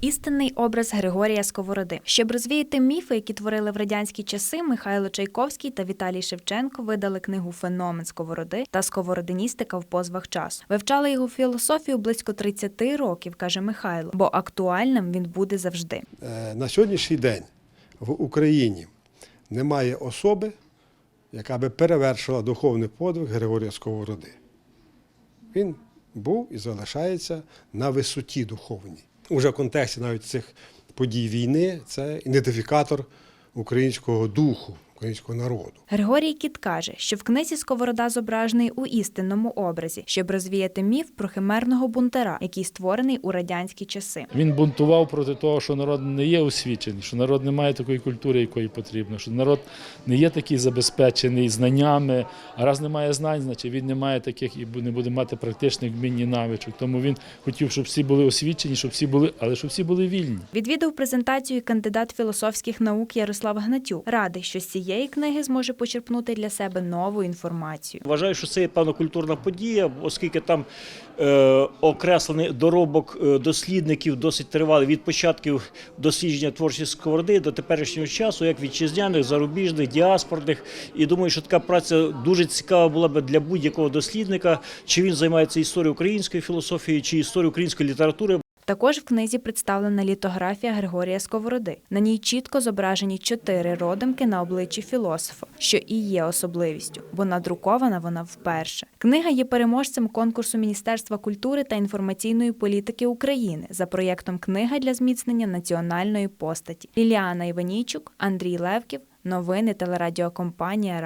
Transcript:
Істинний образ Григорія Сковороди. Щоб розвіяти міфи, які творили в радянські часи, Михайло Чайковський та Віталій Шевченко видали книгу Феномен Сковороди та Сковородиністика в позвах часу. Вивчали його філософію близько 30 років, каже Михайло, бо актуальним він буде завжди. Е, На сьогоднішній день в Україні немає особи, яка би перевершила духовний подвиг Григорія Сковороди. Він був і залишається на висоті духовній. Уже в контексті навіть цих подій війни це ідентифікатор українського духу, українського народу. Григорій Кіт каже, що в книзі Сковорода зображений у істинному образі, щоб розвіяти міф про химерного бунтара, який створений у радянські часи. Він бунтував проти того, що народ не є освічений, що народ не має такої культури, якої потрібно, що народ не є такий забезпечений знаннями, а раз не має знань, значить він не має таких і не буде мати практичних вмінь і навичок. Тому він хотів, щоб всі були освічені, щоб всі були, але щоб всі були вільні. Відвідав презентацію кандидат філософських наук Ярослав Гнатюк. Радий, що з цієї книги зможе почерпнути для себе нову інформацію. Вважаю, що це є певна культурна подія, оскільки там е, окреслений доробок е, дослідників досить тривалий від початків дослідження творчості сковороди до теперішнього часу, як вітчизняних, зарубіжних, діаспорних. І думаю, що така праця дуже цікава була б для будь-якого дослідника, чи він займається історією української філософії, чи історією української літератури. Також в книзі представлена літографія Григорія Сковороди. На ній чітко зображені чотири родимки на обличчі філософа, що і є особливістю, бо надрукована вона вперше. Книга є переможцем конкурсу Міністерства культури та інформаційної політики України за проєктом Книга для зміцнення національної постаті. Ліліана Іванійчук, Андрій Левків. Новини телерадіокомпанія